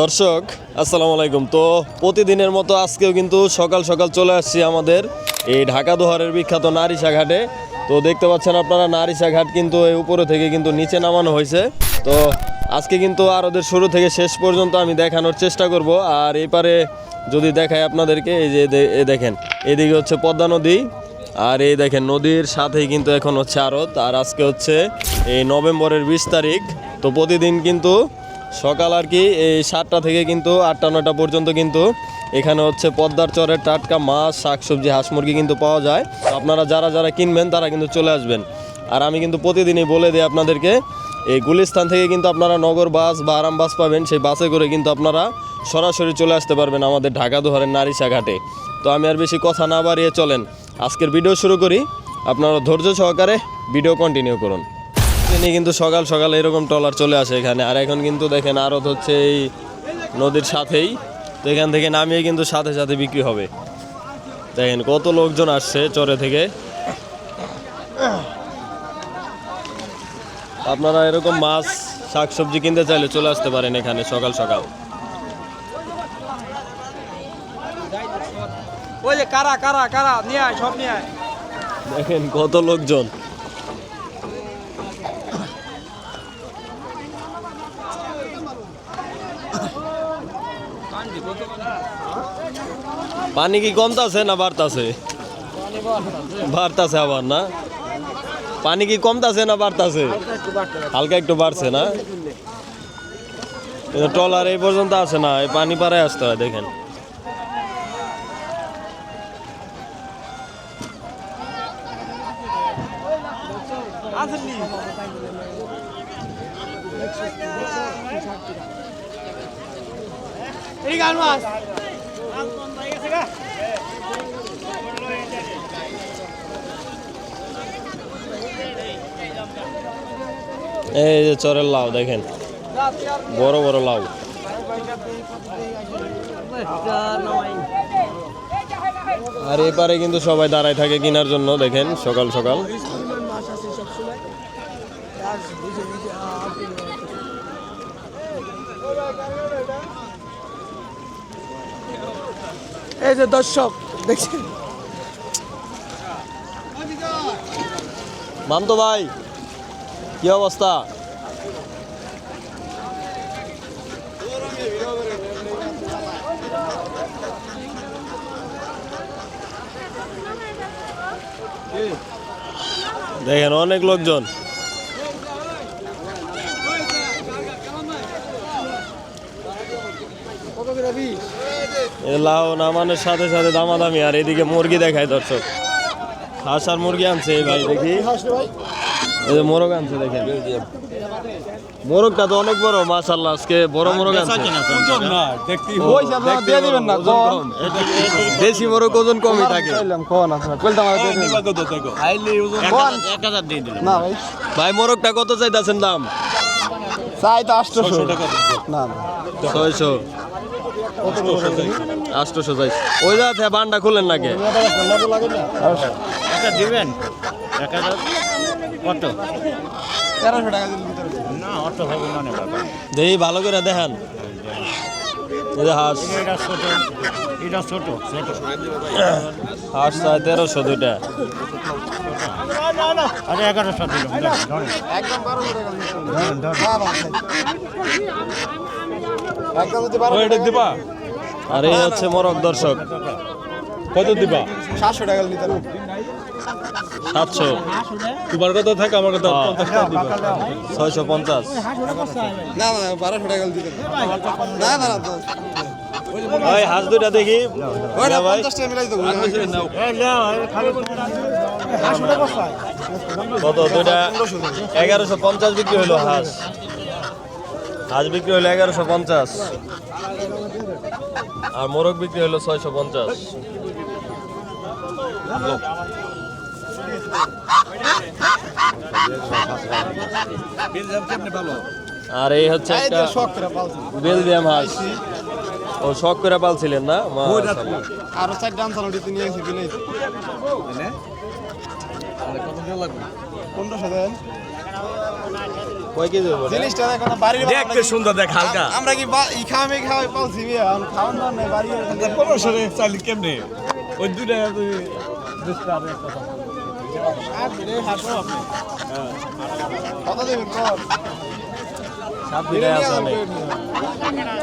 দর্শক, আসসালামু আলাইকুম। তো প্রতিদিনের মতো আজকেও কিন্তু সকাল সকাল চলে আসছি আমাদের এই ঢাকা দোহারের বিখ্যাত নারিশা ঘাটে তো দেখতে পাচ্ছেন আপনারা নারিশা ঘাট কিন্তু এই উপরে থেকে কিন্তু নিচে নামানো হয়েছে। তো আজকে কিন্তু আর ওদের শুরু থেকে শেষ পর্যন্ত আমি দেখানোর চেষ্টা করব। আর এপারে যদি দেখাই আপনাদেরকে, এই যে এ দেখেন, এদিকে হচ্ছে পদ্মা নদী, আর এই দেখেন নদীর সাথেই কিন্তু এখন হচ্ছে আরত। আর আজকে হচ্ছে এই নভেম্বরের বিশ তারিখ। তো প্রতিদিন কিন্তু সকাল আর কি, এই সাতটা থেকে কিন্তু আটটা, নয়টা পর্যন্ত কিন্তু এখানে হচ্ছে পদ্মার চরের টাটকা মাছ, শাকসবজি, হাঁস মুরগি কিন্তু পাওয়া যায়। আপনারা যারা যারা কিনবেন, তারা কিন্তু চলে আসবেন। আর আমি কিন্তু প্রতিদিনই বলে দিই আপনাদেরকে, এই গুলিস্তান থেকে কিন্তু আপনারা নগর বাস বা আরাম বাস পাবেন, সেই বাসে করে কিন্তু আপনারা সরাসরি চলে আসতে পারবেন আমাদের ঢাকা দোহারের নারিশা ঘাটে। তো আমি আর বেশি কথা না বাড়িয়ে চলেন, আজকের ভিডিও শুরু করি। আপনারা ধৈর্য সহকারে ভিডিও কন্টিনিউ করুন। তিনি কিন্তু সকাল সকাল এরকম ট্রলার চলে আসে এখানে। আর এখন কিন্তু দেখেন আড়ত হচ্ছে এই নদীর সাথেই। তো এখান থেকে নামিয়ে কিন্তু সাথে সাথে বিক্রি হবে। দেখেন কত লোকজন আসছে চরে থেকে। আপনারা এরকম মাছ শাকসবজি কিনতে চাইলে চলে আসতে পারেন এখানে সকাল সকাল। ওই যে কারা কারা কারা? নিয়ে আয় সব নিয়ে আয়। দেখেন কত লোকজন। পানি কি কমতাছে না বাড়তাছে বাড়তাছে আবার না? পানি কি কমতাছে না বাড়তাছে হালকা একটু বাড়ছে না? ট্রলার এই পর্যন্ত আসে না, এই পানি পাড়ায় আসতে হয়, দেখেন। এই গান মাছ এই যে চরের লাউ দেখেন। বড় বড় লাউ। আর এপারে কিন্তু সবাই দাঁড়ায় থাকে কেনার জন্য, দেখেন, সকাল সকাল। এই যে দর্শক দেখছেন? মামতো ভাই কি অবস্থা? দেখেন অনেক লোকজন কত করে বিশ এ লাউ নামানোর সাথে সাথে দামাদামি আর এদিকে মুরগি দেখায় দর্শক। হাঁস আর মুরগি আনছে এই ভাই দেখি। এই যে মোরগ আনছে দেখেন। মোরগটা তো অনেক বড় মাশাল্লাহ আজকে বড় মোরগ আনছে। ওই যে আপনারা দিয়ে দিবেন না ওজন কম। দেশি মোরগ ওজন কমই থাকে। ভাই। ভাই মোরগটা কত চাইতেছেন দাম? চাই তো 800 না না। ছয়শো। আটশোশো চাই ওই যাতে বান্ডা খুলেন নাকি? একটা দিবেন? কত 1300 টাকা না অত হবে না দেখি ভালো করে দেখেন। হাঁস। চাই তেরোশো দুইটা। আরে এগারোশো দিলাম ধরেন, ধরেন। একদম 1200 টাকা। দিন ধরেন, ধরেন। না না একদম যদি 1200 দিবা আর এই হচ্ছে মোরগ দর্শক। কত দিবা? 700 টাকা নিতে সাতশো। তোমার কথা থাকে? আমার কথা হ্যাঁ। ছয়শো পঞ্চাশ। না না 1200 টাকা দিতে না না না ভাই হাঁস দুইটা দেখি। হ্যাঁ ভাই। 50 টাকা মিলাই দেবো এই নাও, এই খালি কত? দুইটা এগারোশো পঞ্চাশ বিক্রি হলো হাঁস। হাঁস বিক্রি হলো এগারোশো পঞ্চাশ। আর মোরগ বিক্রি হলো ছয়শো পঞ্চাশ। আর এই হচ্ছে একটা বেলজিয়াম হাঁস। ও শখ করে পালছিলেন না। আরও চার ডান চালো নিয়ে এসে বিলাই পনেরোশো দেন? জিনিসটা দেখো না বাড়ির দেখতে সুন্দর দেখ হালকা। আমরা কি বা- খাওয়াই পালছি বিয়ে এখন খাওয়ান দাওয়ান নাই বাড়ি পনেরোশো চালি কেমনে? ওই দুটা তুই কত দেবেন কর। আছে অনেক।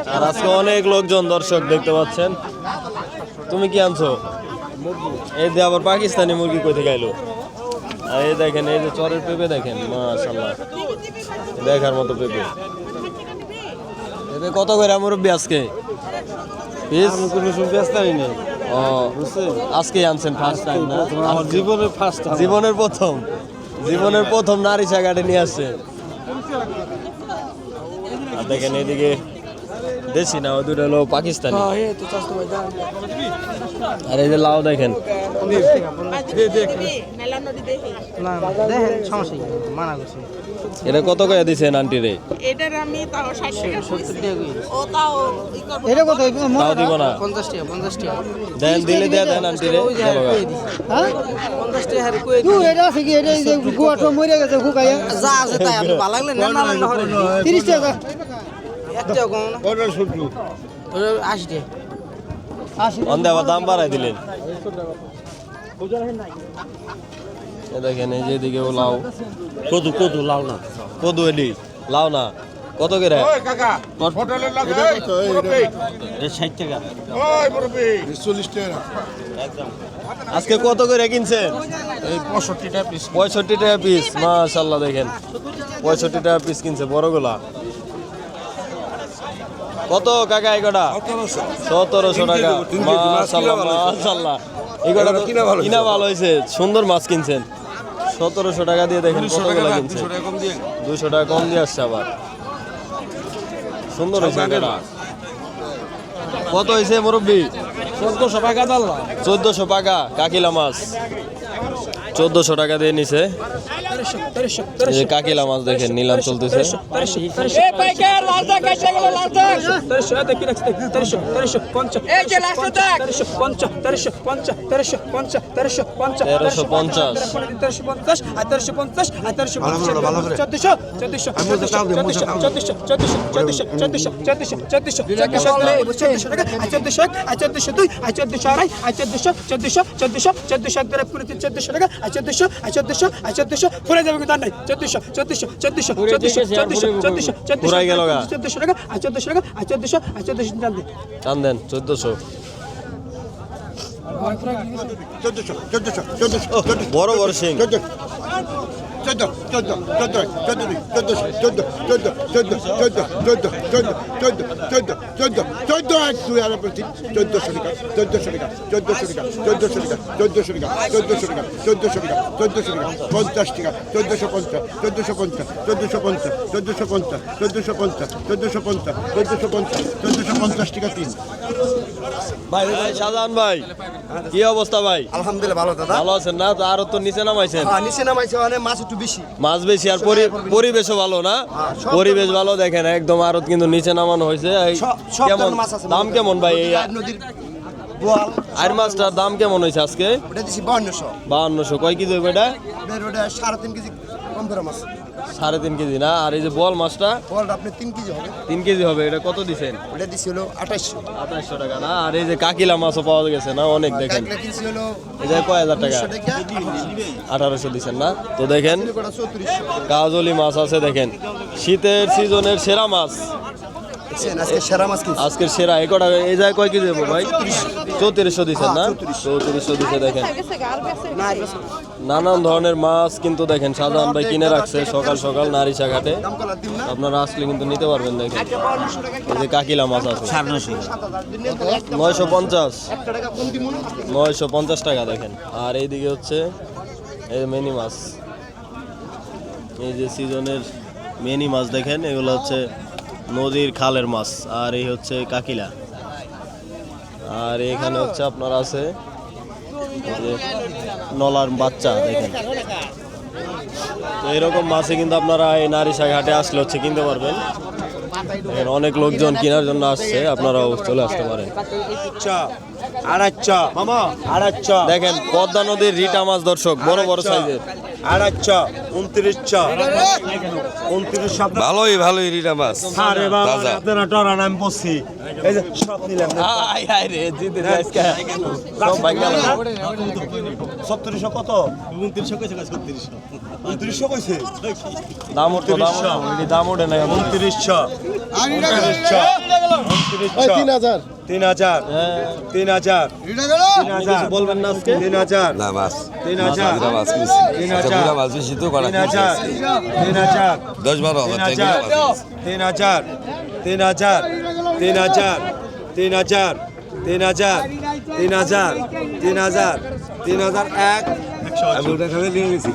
আর আজকে অনেক লোকজন দর্শক দেখতে পাচ্ছেন। তুমি কি আনছো? এই যে আবার পাকিস্তানি মুরগি কই থেকে আর এই দেখেন এই যে চরের পেঁপে দেখেন মাশাল্লাহ দেখার মতো পেঁপে। পেঁপে কত করে মুরব্বী আজকে? পিস? কোনো ব্যস্তাই নেই ও আজকে আনছেন ফার্স্ট টাইম না? আমার জীবনের ফার্স্ট টাইম জীবনের প্রথম। জীবনের প্রথম নারী চাগাটে নিয়ে আসছে। আর দেখেন এদিকে দেশি না ওই দুটো হলো পাকিস্তানি। আর এই যে লাউ দেখেন। এটা কত করে দিছেন আন্টি রে? এটার আমি তাও ষাট টাকা ও তাও এটা কত? তাও দিব না? পঞ্চাশ টাকা পঞ্চাশ টাকা। দেন দিলে দেয়া দেন আন্টি রে হ্যাঁ? পঞ্চাশ টাকা হারে কয়ে দিই এটা আছে কি? এটা এই যে গোয়াটা মরে গেছে যা আছে তাই আপনি ভালো লাগলে না না লাগলে হরে তিরিশ টাকা। এক কম না? ওটা আশি। টাকা অন্ধে আবার দাম বাড়াই দিলেন। দেখেন এই লাউ। কদু কদু লাউ না। কদু এলি লাউ না। কত করে? আজকে কত করে কিনছেন? পঁয়ষট্টি টাকা পিস মাশাল্লাহ দেখেন। পঁয়ষট্টি টাকা পিস কিনছে বড়গুলা। কত কাকা এগোটা সতেরোশো। টাকা। মাশাল্লাহ মাশাল্লাহ এগোটা তো কিনা ভালো হয়েছে? সুন্দর মাছ কিনছেন। সতেরোশো টাকা দিয়ে দেখেন কতগুলো কিনছে। দুশো টাকা কম দিয়ে? আসছে আবার। সুন্দর হয়েছে কত হয়েছে মুরব্বী? চোদ্দশো টাকা চোদ্দশো পাকা কাকিলা মাছ। চোদ্দশো টাকা দিয়ে নিছে কাকিলা মাছ দেখেন নিলাম চলতেছে তেরোশো পঞ্চাশ ফুরাই গেল গা। টান দেন চোদ্দশো। বড় বড় সিং। পঞ্চাশ টাকা চোদ্দশো পঞ্চাশ চোদ্দশো পঞ্চাশ চোদ্দশো পঞ্চাশ চোদ্দশো পঞ্চাশ চোদ্দশো পঞ্চাশ চোদ্দশো পঞ্চাশ চোদ্দশো পঞ্চাশ চোদ্দশো পঞ্চাশ টাকা তিন এই শাহজাহান ভাই কি অবস্থা ভাই আলহামদুলিল্লাহ ভালো দাদা ভালো আছেন না তো আরও তো নিচে নামাইছেন হ্যাঁ নিচে নামাইছে মানে মাছ একটু বেশি। মাছ বেশি আর পরিবেশও ভালো না? পরিবেশ ভালো। দেখেন একদম আরত কিন্তু নিচে নামানো হয়েছে। কেমন? দাম কেমন ভাই? এই নদীর আর মাছটার দাম কেমন হয়েছে আজকে? বাহান্নশো কয় কেজি এটা? সাড়ে তিন কেজি কম মাছ। সাড়ে তিন কেজি না? আর এই যে বল মাছটা? বলটা আপনি তিন কেজি হবে। তিন কেজি হবে এটা কত দিছেন? ওটা দিছি হলো আঠাশশো আঠাশশো টাকা না? আর এই যে কাকিলা মাছও পাওয়া গেছে না? অনেক দেখেন। কাঁকড়া কিনছি এই যে কয় হাজার টাকা? আঠারোশো দিচ্ছেন না? তো দেখেন কাজলি মাছ আছে দেখেন। শীতের সিজনের সেরা মাছ। দেখছেন আজকে সেরা মাছ কিনছি আজকের সেরা এই কটা এই যায় কয় কেজি দেবো ভাই? চৌত্রিশশো। দিচ্ছেন না? চৌত্রিশশো। দিচ্ছে দেখেন। নানান ধরনের মাছ কিন্তু দেখেন সাধারণ ভাই কিনে রাখছে সকাল সকাল নারিশা ঘাটে আপনারা আসলে কিন্তু নিতে পারবেন দেখেন। এই যে কাকিলা মাছ আছে। নয়শো। পঞ্চাশ। নয়শো পঞ্চাশ টাকা দেখেন। আর এইদিকে হচ্ছে এই মেনি মাছ। এই যে সিজনের মেনি মাছ দেখেন এগুলো হচ্ছে নদীর খালের মাছ, আর এই হচ্ছে কাকিলা। আর এখানে হচ্ছে আপনার আছে নলার বাচ্চা, দেখেন। তো এরকম মাছে কিন্তু আপনারা এই নারিশা ঘাটে আসলে হচ্ছে কিনতে পারবেন। অনেক লোকজন কেনার জন্য আসছে, আপনারাও চলে আসতে পারেন। আড়াইশো মামা দেখেন পদ্মা নদীর রিটা মাছ দর্শক বড় বড় সাইজের। আড়াইশো উনত্রিশশো উনত্রিশশো ভালোই ভালোই রিটা মাছ। আরে বাবা আপনারা টরান আমি বসছি। এই যে সব নিলাম আয় আয় রে জিতে আজকে সব ভাই গেল। সত্তরিশশো কত? উনত্রিশশো কইছে ছত্রিশশো উনত্রিশশো। কইছে? দাম উঠতো দাম এটি দাম ওঠে না এখন উনত্রিশশো। উনত্রিশশো উনত্রিশশো তিন হাজার তিন হাজার তিন হাজার তিন হাজার বলবেন না আজকে তিন হাজার না মাছ তিন হাজার তিন আচ্ছা, হাজার। মাছ বেশি তো তিন হাজার তিন হাজার দশ বারো হাজার তিন হাজার তিন হাজার তিন হাজার তিন হাজার তিন হাজার তিন হাজার তিন হাজার তিন হাজার এক আমি ওটা খাবে নিয়ে গেছি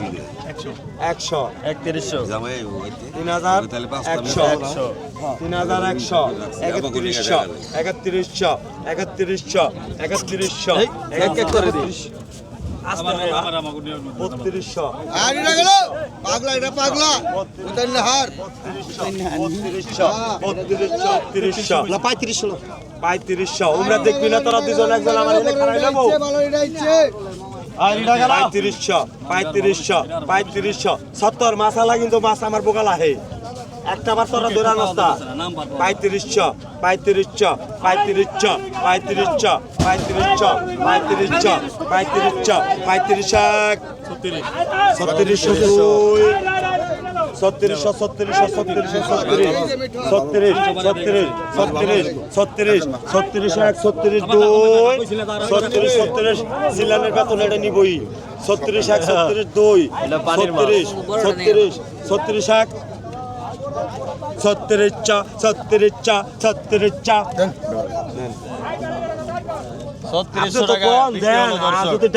একশো। একত্রিশশো। তিন হাজার একশো। একশো। তিন হাজার একশো। একত্রিশশো। একত্রিশশো। একত্রিশশো। একত্রিশশো। এক এক বত্রিশশো। পাগলা এটা পাগলা। উতাইলে হার। বত্রিশশো। বত্রিশশো। তিরিশশো পঁয়ত্রিশশো। পঁয়ত্রিশশো দেখবি না তোরা দুজন একজন আমার পঁয়ত্রিশশো পঁয়ত্রিশশো পঁয়ত্রিশশো। সত্তর মাসালা কিন্তু মাছ আমার বোকাল আহে একটা বার তোরা ধরে নস্তা পঁয়ত্রিশশো পঁয়ত্রিশশো পঁয়ত্রিশশো পঁয়ত্রিশশো পঁয়ত্রিশশো পঁয়ত্রিশশো পঁয়ত্রিশশো পঁয়ত্রিশ ছত্রিশশো দুই। ছত্রিশশো ছত্রিশশো ছত্রিশশো ছত্রিশ ছত্রিশ ছত্রিশ ছত্রিশ ছত্রিশ ছত্রিশ এক ছত্রিশ দুই ছত্রিশ ছত্রিশ সিলানের বেতন এটা নিবই ছত্রিশ এক ছত্রিশ দুই এটা পানির ছত্রিশ ছত্রিশ ছত্রিশ এক ছত্রিশ চা ছত্রিশ চা ছত্রিশ চা ছত্রিশশো টাকা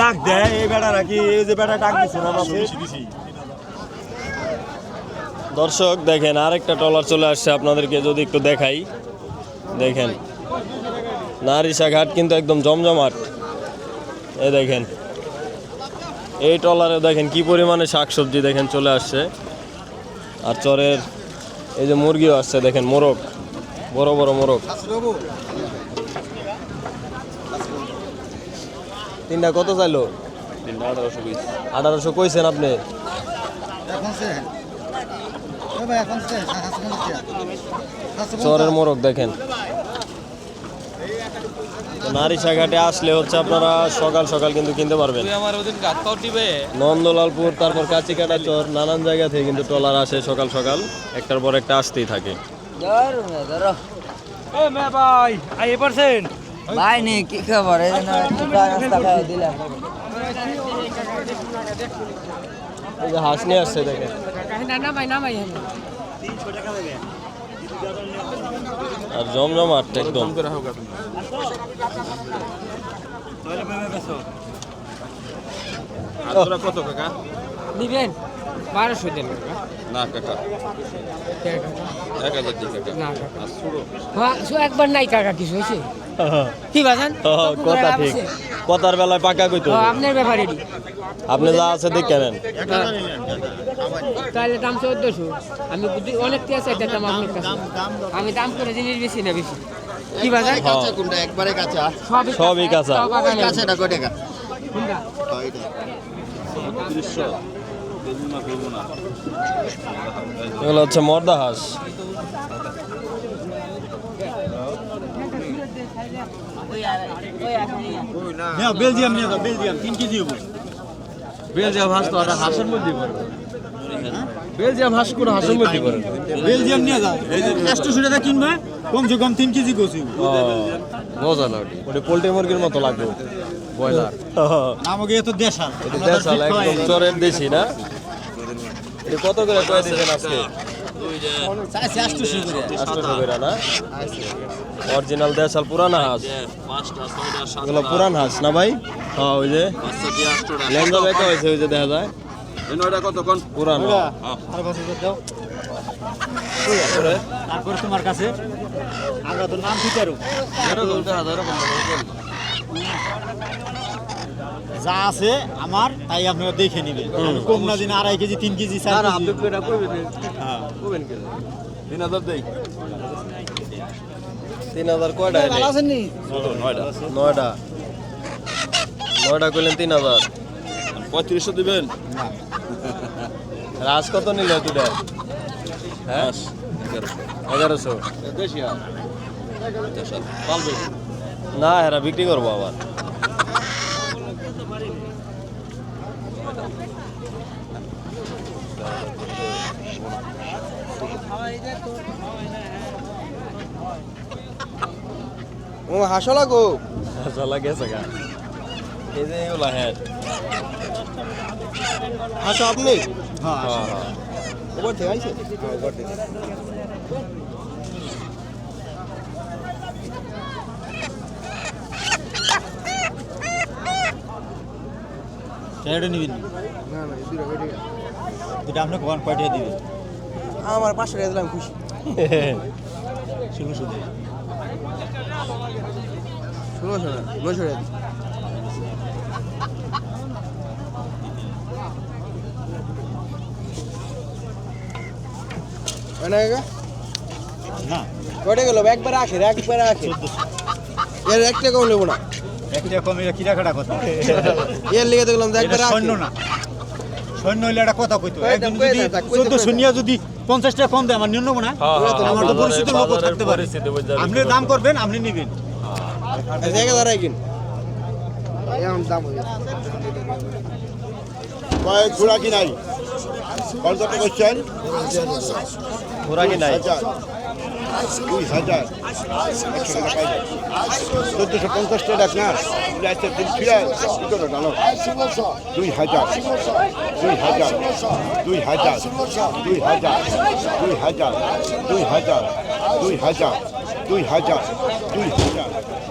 ডাক দেয় এই বেটা নাকি এই যে বেটা ডাক দিছে না দর্শক দেখেন আরেকটা ট্রলার চলে আসছে আপনাদেরকে যদি একটু দেখাই। দেখেন নারিশা ঘাট কিন্তু একদম জমজমাট। এ দেখেন এই ট্রলারে দেখেন কি পরিমাণে শাকসবজি দেখেন চলে আসছে। আর চরের এই যে মুরগিও আসছে দেখেন মোরগ বড় বড় মোরগ। তিনটা কত চাইলো? আঠারোশো কইছেন আপনি এখন সে ভাই এখন সে চরের মোরগ দেখেন। তো নারিশা আসলে হচ্ছে আপনারা সকাল সকাল কিন্তু কিনতে পারবেন। নন্দলালপুর তারপর কাচিকাটা চর নানান জায়গা থেকে কিন্তু ট্রলার আসে সকাল সকাল। একটার পর একটা আসতেই থাকে। ভাই নে কি খবর? এই জন্য রাস্তা খাওয়া দিলাম। এই যে হাঁস নিয়ে আসছে দেখেন। আর জমজমাট একদম। দিবেন বারোশো দেন না কাকা। এক হাজার দিই কাকা। না হ্যাঁ শো একবার নাই কাকা কিছু হয়েছে? কি বাজান? কথা ঠিক। কথার বেলায় পাকা কইতো। আপনার ব্যাপারে আপনি যা আছে দেখে নেন তাহলে দাম চোদ্দশো। আমি বুদ্ধি- অনেক চাই দাম আপনার কাছে। আমি দাম করে জিনিস বেশি না বেশি। কি বাজার হ্যাঁ, কোনটা একবারে কাঁচা। সবই সবই কাঁচা। সব বাগানে। কাঁচাটা কয় টাকা কোনটা? এগুলো হচ্ছে মর্দা হাঁস বেলজিয়াম নিয়ে যাও বেলজিয়াম তিন কেজি হব। বেলজিয়াম হাঁস তো একটা হাঁসের মধ্যে পড়ে। বেলজিয়াম হাঁস করে হাঁসের মধ্যে পড়ে। বেলজিয়াম নিয়ে যাও। একশো টাকা কিনবে কমসে কম তিন কেজি গোছি মজা না ওটি পোল্ট্রি মুরগির মতো লাগবে ব্রয়লার। আমাকে এত দেশাল। এটা দেশাল একদম চরের দেশি না? কত করে কয়ে দিবেন আজকে? অরিজিনাল দেশাল পুরানা হাঁস। এগুলো পুরান হাঁস না ভাই? হ্যাঁ ওই যে লেঙ্গা বেকা হয়েছে ওই যে দেখা যায়। ওটা কত পুরানো তারপরে তোমার কাছে? আমরা তো নাম দিতে যা আছে আমার তাই আপনারা দেখে নেবেন। কম না দিন আড়াই কেজি তিন কেজি চার কেজি হ্যাঁ। তিন হাজার দেই। তিন হাজার কয়টা এনে? আছেন নি? নয়টা নয়টা করলেন তিন হাজার। পঁয়ত্রিশশো দিবেন। রাজ কত নিল দুটা হ্যাঁ? এগারোশো। না এরা বিক্রি করব আবার। ও হাসলা গো। হাসলা গেছে গা। এই যে এগুলা হ্যাট হাসো আপনি? হ্যাঁ, হ্যাঁ ওপর থেকে আইছে? হ্যাঁ, ওপর থেকে। সেটা নিবি না দুটা আপনি কখন পাঠিয়ে দিবে আমার পাঁচশো টাকা দিলাম খুশি ষোলোশো দিয়ে ষোলোশো না নশো টাকা না কটে গেল একবার আখের একবার আখের এর একটা কম নেবো না একরকম এটা কিরা খাটা কথা? এর লিগে দেখলাম যে একবার সৈন্য না। সৈন্য হইলে একটা কথা কইতো একজন যদি চোদ্দ শূন্য যদি পঞ্চাশ টাকা কম দেয় আমার নিম্ন না হ্যাঁ, হ্যাঁ। আমার তো পরিচিত লোক থাকতে পারে। আপনি দাম করবেন আপনি নেবেন। হ্যাঁ, ঘোড়া কি নাই? ঘোড়া কি নাই? আচ্ছা। দুই হাজার একশো টাকা পাই চোদ্দশো পঞ্চাশ টাকা না যাচ্ছে তিন ফিরে কি করো জানো দুই হাজার দুই হাজার দুই হাজার দুই হাজার দুই হাজার দুই হাজার দুই হাজার দুই হাজার দুই হাজার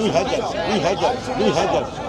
厉害点厉害点厉害点。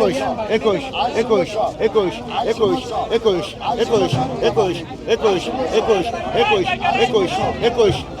Ekoş, ekoş, ekoş, ekoş, ekoş, ekoş, ekoş, ekoş, ekoş, ekoş, ekoş, ekoş, ekoş, ekoş,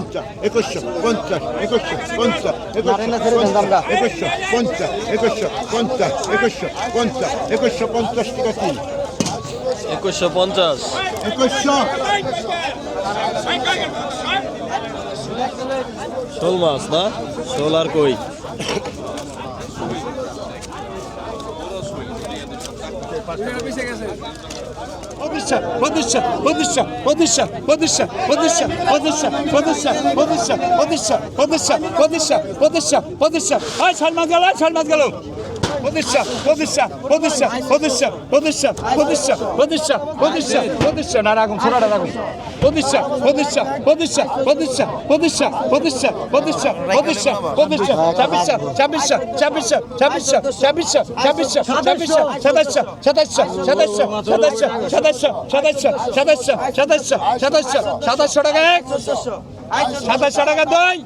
পঞ্চাশ একুশশো পঞ্চাশ একুশশো পঞ্চাশ একুশশো পঞ্চাশ একুশশো পঞ্চাশ একুশশো পঞ্চাশ একুশশো পঞ্চাশ টাকা তিন একুশশো পঞ্চাশ। একুশশো। শোল মাছ না? শোল আর কই? প্রতিষ্ঠা প্রতিষ্ঠা প্রতিষ্ঠা প্রতিষ্ঠা প্রতিষ্ঠা প্রতিষ্ঠা প্রতিষ্ঠা প্রতিষ্ঠা প্রতিষ্ঠা প্রতিষ্ঠা প্রতিষ্ঠা প্রতিষ্ঠা প্রতিষ্ঠা প্রতিষ্ঠা আয় সালমান গেল আয় সালমান গেল প্রতিষ্ঠা প্রতিষ্ঠা প্রতিষ্ঠা প্রতিষ্ঠা প্রতিষ্ঠা প্রতিষ্ঠা প্রতিষ্ঠা প্রতিষ্ঠা প্রতিষ্ঠা না রাখুন ছোড়াটা রাখুন প্রতিষ্ঠা প্রতিষ্ঠা প্রতিষ্ঠা প্রতিষ্ঠা প্রতিষ্ঠা প্রতিষ্ঠা প্রতিষ্ঠা প্রতিষ্ঠা প্রতিষ্ঠা ছাব্বিশশো ছাব্বিশশো ছাব্বিশশো ছাব্বিশশো ছাব্বিশশো ছাব্বিশশো ছাব্বিশশো সাতাশশো সাতাশশো সাতাশশো সাতাশশো সাতাশশো সাতাশশো সাতাশশো সাতাশশো সাতাশশো টাকা এক সাতাশশো টাকা দুই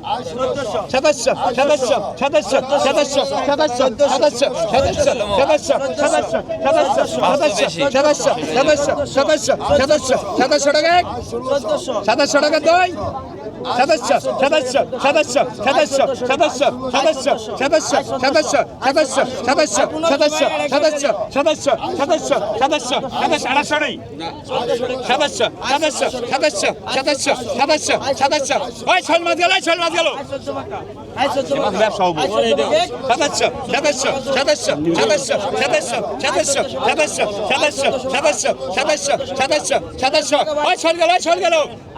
সাতাশশো সাতাশশো সাতাশশো সাতাশশো সাতাশশো সাতাশশো সাতাশশো টাকা সাতাশশো টাকা দুই সাতাশশো সাতাশশো সাতাশশো সাতাশশো সাতাশশো সাতাশশো সাতাশশো সাতাশশো সাতাশশো সাতাশশো সাতাশশো সাতাশশো সাতাশশো সাতাশশো সাতাশশো সাতাশশো আড়াইশো নেই সাতাশশো সাতাশশো সাতাশশো সাতাশশো সাতাশশো সাতাশশো ওই ছয় মাস গেল ছয় মাস গেল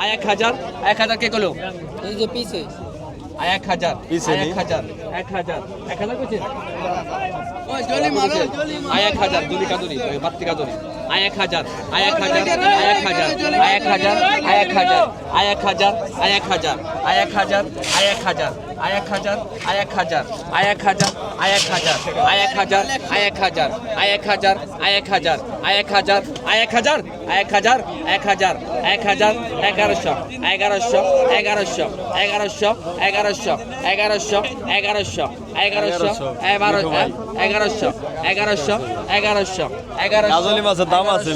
এক হাজার এক হাজার কে করল এই যে পিছে এক হাজার। এক হাজার এক হাজার এক হাজার করছেন আয় এক হাজার দুলি কাদুরি বাত্তি কাদুরি আয় এক হাজার আয় এক হাজার আয় এক হাজার আয় এক হাজার আয় এক হাজার আয় এক হাজার আয় এক হাজার আয় এক হাজার আয় এক হাজার আয় এক হাজার এক হাজার আয় এক হাজার আয় এক হাজার আয় এক হাজার আয় এক হাজার আয় এক হাজার আয় এক হাজার আয় এক হাজার আয় এক হাজার আয় এক হাজার এক হাজার এক হাজার এগারোশো এগারোশো এগারোশো এগারোশো এগারোশো এগারোশো এগারোশো এগারোশো এগারো এগারোশো এগারোশো এগারোশো এগারোশো কাজলি মাছের দাম আছে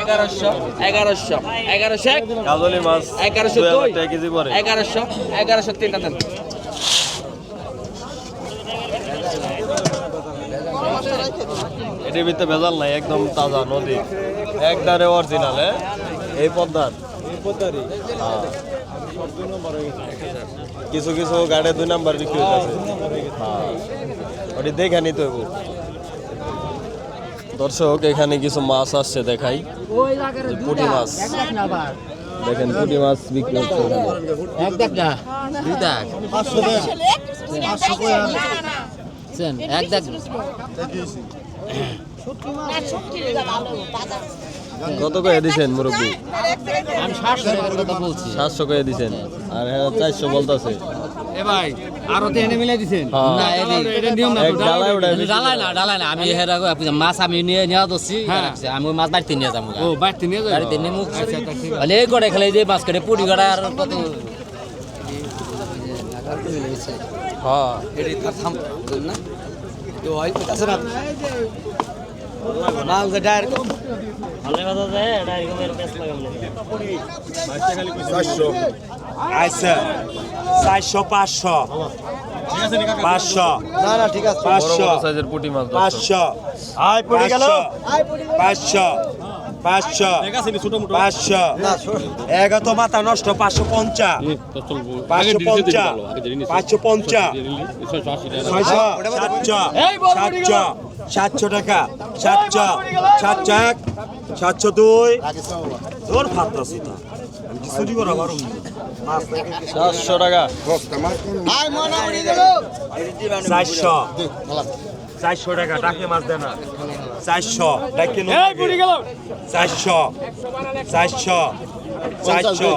এগারোশো এগারোশো এগারোশো এক কাজলি মাছ এগারোশো দুই হাজার কেজি পরে এগারোশো এগারোশো তিনটা এটির ভিতরে ভেজাল নাই একদম তাজা নদী। একদারে অরিজিনাল হ্যাঁ? এই পদ্মার? হ্যাঁ। কিছু কিছু গাড়ি দুই নাম্বার বিক্রি হইতেছে। হ্যাঁ। ওটি দেখে নিতে হইব। দর্শক এখানে কিছু মাছ আসছে দেখাই। পুঁটি মাছ। দেখেন পুঁটি মাছ বিক্রি হচ্ছে। এক দেখ না। দুই দেখ। এক দেখ। কত করে দিছেন মুরব্বী? আমি সাতশো কথা বলছি সাতশো করে দিছেন। আর হ্যাঁ চারশো বলতেছে। এ ভাই আরও তো এনে মিলাই দিছেন? না এটা নিয়ম না ডালাই না ডালাই না। আমি হেরা মাছ আমি নিয়ে নেওয়া দোষী আমি মাছ বাড়িতে নিয়ে যাব ও বাড়তে নিয়ে যাবে? বাড়িতে নিয়ে মুখ তাহলে এই করে খেলে যে মাছ কেটে পুরি আর কত? হ্যাঁ। আচ্ছা চারশো পাঁচশো। পাঁচশো। না না ঠিক আছে। পাঁচশো। সাইজের পুটি মাছ পাঁচশো। আয় পড়ে গেল। পাঁচশো। পাঁচশো। পাঁচশো। এগারো তো মাথা নষ্ট পাঁচশো পঞ্চাশ। পাঁচশো পঞ্চাশ। পাঁচশো পঞ্চাশ। ছয়শো সাতশো। সাতশো। সাতশো টাকা। সাতশো। সাতশো এক। সাতশো দুই। তোর ফাত্তা সুতা আমি কি চুরি করা পারো সাতশো টাকা। চারশো। চারশো টাকা টাকে মাছ দেয় না। চারশো ডাকে চারশো চারশো চারশো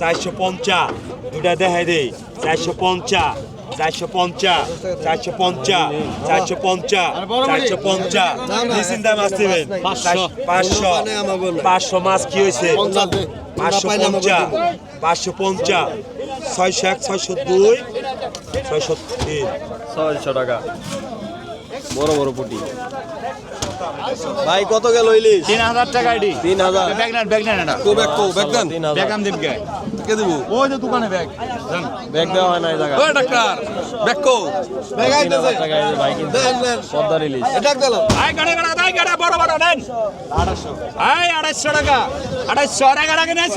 চারশো পঞ্চাশ দুটা দেখাই দেই। চারশো পঞ্চাশ চারশো পঞ্চাশ চারশো পঞ্চাশ চারশো পঞ্চাশ চারশো পঞ্চাশ নিশ্চিন দাম মাছ দিবেন। পাঁচশো। পাঁচশো মাছ কি হয়েছে? পাঁচশো পঞ্চাশ পাঁচশো পঞ্চাশ ছয়শো এক ছয়শো দুই ছয়শো তিন। ছয়শো টাকা। বড় বড় পুঁটি। ভাই কত গেল ইলিশ? তিন হাজার টাকা এডি তিন হাজার। ব্যাগ নেন ব্যাগ নেন এটা। ব্যাগ কো ব্যাগ দেন। ব্যাগ আম দেব কে কে দিব? ওই যে দোকানে ব্যাগ। জান। ব্যাগ দেওয়া হয় নাই জায়গা ওই ডাক্তার ব্যাগ কো। টাকা এই যে ভাই কিনছে পদ্মার ইলিশ। আয় গাড়ি গাড়া দাই গাড়া বড় বড় নেন। আড়াইশো। আয় আড়াইশো টাকা। আড়াইশো টাকা রাখে নেন